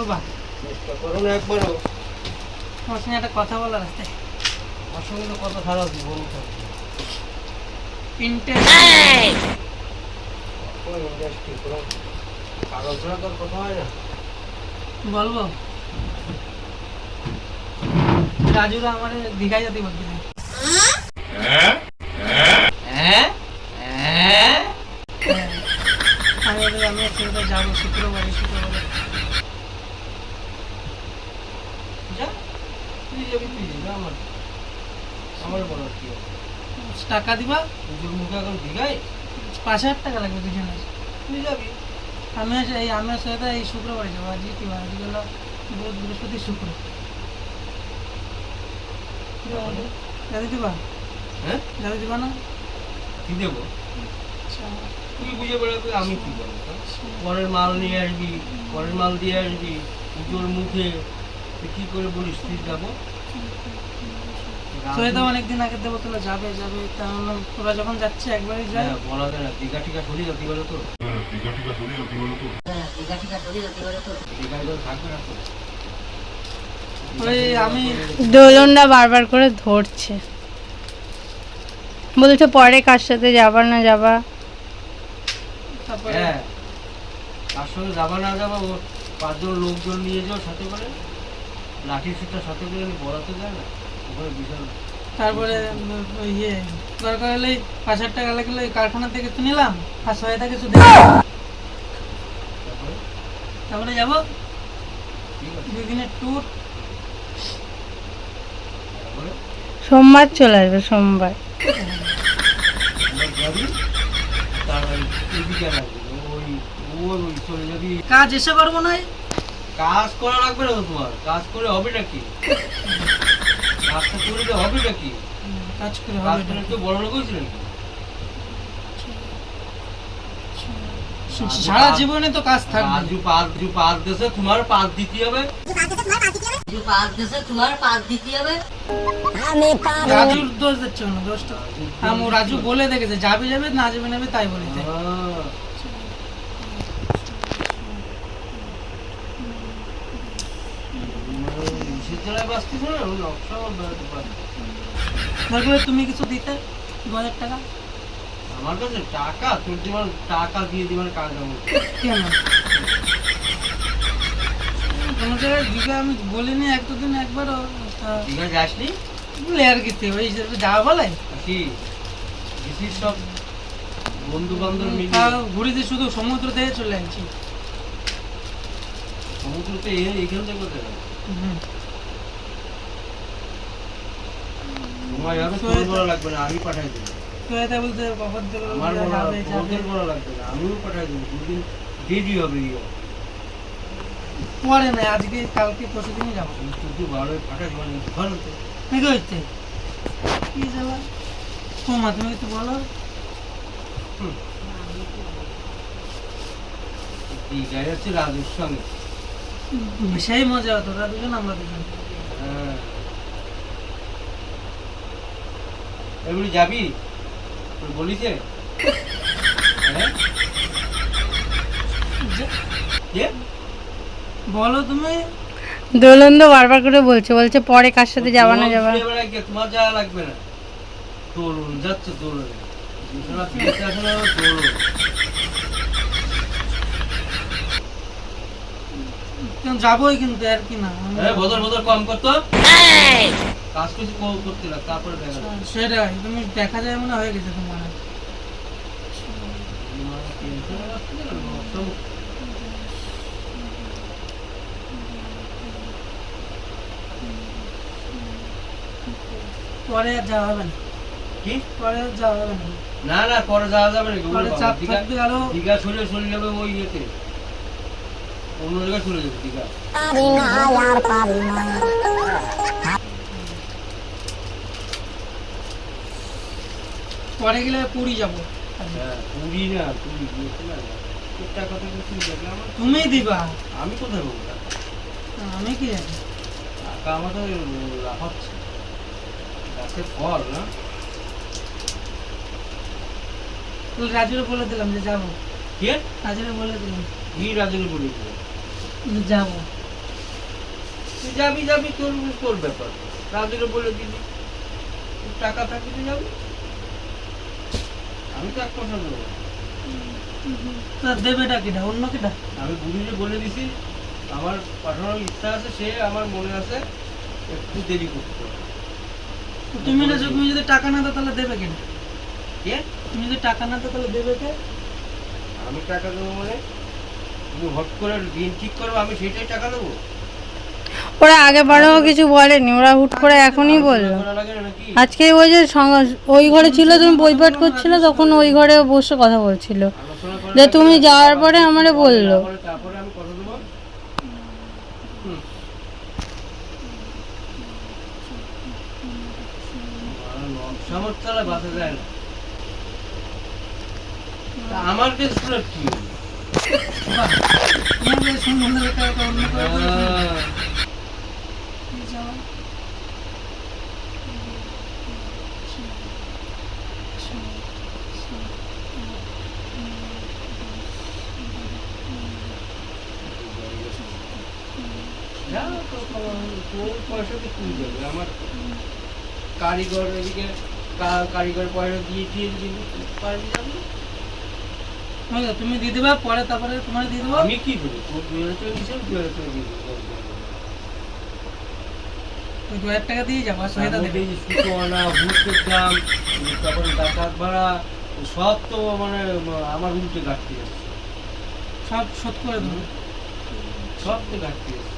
ও বা করো না একবারও। তোমার সঙ্গে একটা কথা বলার আছে। আমার সঙ্গে তো কথা খারাপ জীবন হয় বলব? রাজুরা আমার দীঘায় যেতে বলতেছে হ্যাঁ? হ্যাঁ? আমি যাব শুক্রবারে শুক্রবারে। তুই যাবি তুই যা আমার? আমার বলার কি? টাকা দিবা? পুজোর মুখে এখন দীঘায় পাঁচ হাজার টাকা লাগবে তুই যাবি? আমি এই আমি এই শুক্রবারে যাব আজকে কি বার আজকে হলো বৃহস্পতি শুক্র। দিবা? হ্যাঁ? দিবা না? কি দেবো? আচ্ছা, তুই বুঝে বেড়াবে আমি কি করব পরের মাল নিয়ে আসবি পরের মাল দিয়ে আসবি পুজোর মুখে কি করে বলিস? তুই যাব? সোহেদা অনেকদিন আগে দেবো তোরা যাবে। যাবে তাহলে তোরা যখন যাচ্ছে একবারই যায় হ্যাঁ, বলা যায় না। দীঘা টিকা সরিয়ে যাতে বলো তো? দীঘায় তো? থাকবে না তো? ওই আমি দোলনটা বারবার করে ধরছে। বলছে পরে কার সাথে যাবা না যাবা। তারপরে হ্যাঁ সঙ্গে যাবা না যাবা পাঁচজন লোকজন নিয়ে যাও সাথে করে। লাঠি সুটা সাথে করে আমি বলাতে যায় না ওখানে বিশাল তারপরে ওই ইয়ে দরকার হলে পাঁচ হাজার টাকা লাগলে ওই কারখানা থেকে তো নিলাম আর সোহেদা কিছু তারপরে? তারপরে যাব আছে। ট্যুর সোমবার চলে আসবে সোমবার। কাজ এসে পারব না কাজ করা লাগবে না তোমার। কাজ করে হবে নাকি? কাজটা করে হবে নাকি? কাজ করে কাজ হবে করে কেউ বড় লোক হয়েছিল নাকি? সারা জীবনে তো কাজ থাকবে। রাজু পাঁচ জু পাঁচ দেশে তোমার পাঁচ দিতে হবে। রাজুর দোষ দিচ্ছ না দোষটা আমি রাজু বলে দেখেছে যাবে যাবে না যাবে নেবে তাই বলেছে তারপরে তুমি কিছু দিতে? দু হাজার টাকা? আমার কাছে টাকা তোর টাকা দিয়ে দিবার কাজ আমার কেন? দিকে আমি বলিনি এক দুদিন একবারও দীঘা যাসনি? বলে আর কি ওই হিসেবে যাওয়া বলে। কি? গেছিস সব বন্ধু বান্ধব মিলে ঘুরিতে শুধু সমুদ্র থেকে চলে আসছি সমুদ্রতে এখান থেকে কোথায় যাবে? হুম। তোমার হবে তো তোর লাগবে না আমি পাঠাই দেবো। তো বলতে কখন আমার বড় যাবে যাবে তোদের বড় লাগবে না আমিও পাঠাই দেবো দুদিন দেরি হবে ইয়ে পরে না আজকে কালকে পরশু দিনই যাব। তুই ভালো তো হচ্ছে। কি যাবা ও মা তুমি একটু বলো? দীঘায় যাচ্ছে রাজুর সঙ্গে সেই মজা হতো ওরা দুজন আমরা দুজন হ্যাঁ এগুলি যাবি? বলিছে? হ্যাঁ? বলো তুমি। দোলন তো বারবার করে বলছে বলছে পরে কার সাথে যাবা না যাবা। তোমার যাওয়া লাগবে না। দোলন যাচ্ছে দোলন। যাবোই কিন্তু আর কি না। হ্যাঁ বদল বদল কম করতো। কাজ কিছু কম করতে লাগ তারপরে দেখা সেটাই তুমি দেখা যায় মনে হয়ে গেছে তোমার। পরে আর যাওয়া হবে না। কি? পরে আর যাওয়া হবে না। না না পরে যাওয়া যাবে নাকি? পরে চাপ দীঘা থাকবে আরও। দীঘা সরে চলে যাবে ওই ইয়েতে। অন্য জায়গায় চলে যাবে দীঘা। পরে গেলে পুরী যাব। হ্যাঁ পুরী না পুরী বলছি তুমি দিবা। আমি কোথায় বলব? টাকা? আমি কি জানি? টাকা আমাদের লাফাচ্ছে গাছের ফল না? রাজুরে বলে দিলাম যে যাব। কে? রাজুরে বলে দিলাম। কি রাজুকে বলেছিল যে যাব। তুই যাবি যাবি তোর তোর ব্যাপার। রাজুরে বলে দিবি। টাকা থাকবে তুই যাবি। আমি তো এক কথা দেবো। তা দেবেটা কিটা অন্য কিটা আমি বুড়িকে বলে দিছি আমার পাঠানোর ইচ্ছা আছে সে আমার মনে আছে একটু দেরি করতে তুমি না তুমি যদি টাকা না দাও তাহলে দেবে কিনা? কে? তুমি যদি টাকা না দাও তাহলে দেবে কে? আমি টাকা দেবো মানে? তুমি হট করে দিন ঠিক করব আমি সেটাই টাকা দেবো? ওরা আগে বারেও কিছু বলেনি ওরা হুট করে এখনই বলল। আজকে ওই যে সঙ্গ- ওই ঘরে ছিল তুমি বই পাঠ করছিলে তখন ওই ঘরে বসে কথা বলছিল। যে তুমি যাওয়ার পরে আমারে বলল। তারপরে তারপরে আমি কথা দেবো হুম। আমার বাঁচা যায় না আমার কেসটা কি পয়সাতে তুই যাবে কারিগর পয়সা দিয়ে যাবি তুমি দিয়ে দিবা, পরে তারপরে তোমার দিয়ে দেবো। আমি কি দেবো তোর হাজার টাকা দিয়েছিলাম হাজার টাকা দিয়ে দেবো ওই দু হাজার টাকা দিয়ে যাব আর সহায়তা তার দেবে। মধ্যে সুতো আনা হুটের দাম তারপরে ডাকাত ভাড়া সব তো মানে আমার উল্টে ঘাটতি যাচ্ছে সব শোধ করে দেবো। সব তো ঘাটতি যাচ্ছে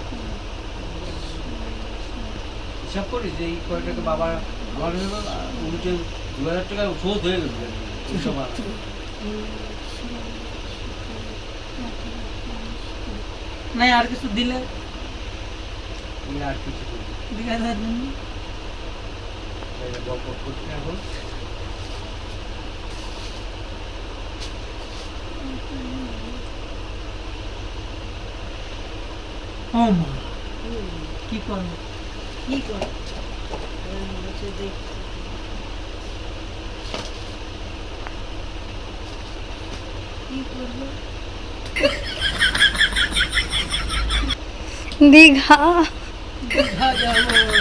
হিসাব করি যে এই কয় টাকা বাবা আমার কাছে উল্টে দু হাজার টাকা শোধ হয়ে গেল আর কিছু দিলে আর কিছু করি বক করছি এখন। ও মা কি করব কি করে? কি করব? দীঘা। Hallelujah.